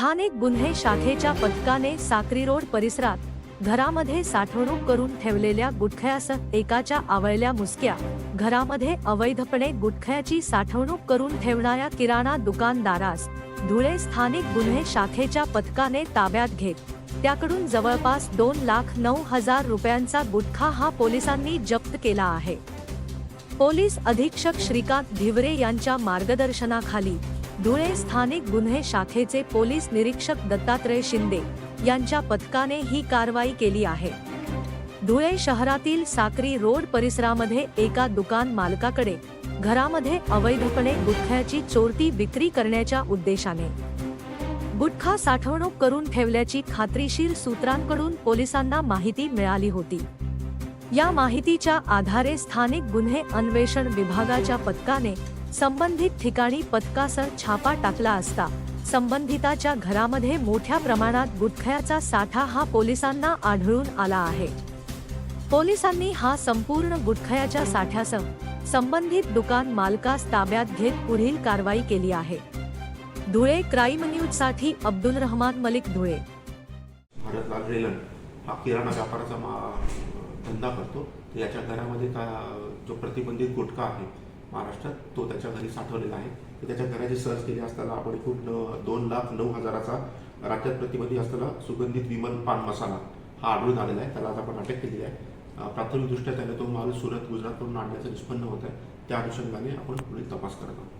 स्थानिक गुन्हे शाखेच्या पथकाने साक्री रोड परिसरात घरामध्ये साठवणूक करून ठेवलेल्या गुटख्यासह एकाच्या आवळल्या मुसक्या घरामध्ये अवैधपणे गुटख्याची साठवणूक करून ठेवणाऱ्या किराणा दुकानदारास धुळे स्थानिक गुन्हे शाखेच्या पथकाने ताब्यात घेत त्याकडून जवळपास दोन लाख नऊ हजार रुपयांचा गुटखा हा पोलिसांनी जप्त केला आहे. पोलीस अधीक्षक श्रीकांत धिवरे यांच्या मार्गदर्शनाखाली धुळे स्थानिक गुन्हे शाखेचे पोलीस निरीक्षक दत्तात्रय शिंदे यांच्या पथकाने ही कारवाई केली आहे. धुळे शहरातील साक्री रोड परिसरामध्ये एका दुकान मालकाकडे घरामध्ये अवैधपणे गुटख्याची चोरटी विक्री करण्याच्या उद्देशाने. गुटखा साठवणूक करून ठेवल्याची खात्रीशीर सूत्रांकडून पोलिसांना माहिती मिळाली होती. या माहितीच्या आधारे स्थानिक गुन्हे अन्वेषण विभागाच्या पथकाने संबंधित ठिकाणी पथकासह छापा टाकला असता संबंधिताच्या घरामध्ये मोठ्या प्रमाणात गुटख्याचा साठा हा पोलिसांना आढळून आला आहे. पोलिसांनी हा संपूर्ण गुटखयाच्या साठ्यासह संबंधित दुकान मालकास ताब्यात घेत पुढील कारवाई केली आहे. धुळे क्राईम न्यूजसाठी अब्दुल रहमान मलिक धुळे. भारतलाल रेलन हा किराणा व्यापाराचा धंदा करतो. याच्या घरामध्ये का जो प्रतिबंधित गुटखा आहे महाराष्ट्रात तो त्याच्या घरी साठवलेला आहे. तर त्याच्या घराची सर्च केली असताना आपण एकूण दोन लाख नऊ हजाराचा राज्यात प्रतिबंधित असताना सुगंधित विमल पान मसाला हा आढळून आलेला आहे. त्याला आज आपण अटक केली आहे. प्राथमिकदृष्ट्या त्याने तो माल सुरत गुजरातकडून आणण्याचं निष्पन्न होत आहे. त्या अनुषंगाने आपण पुढील तपास करत आहोत.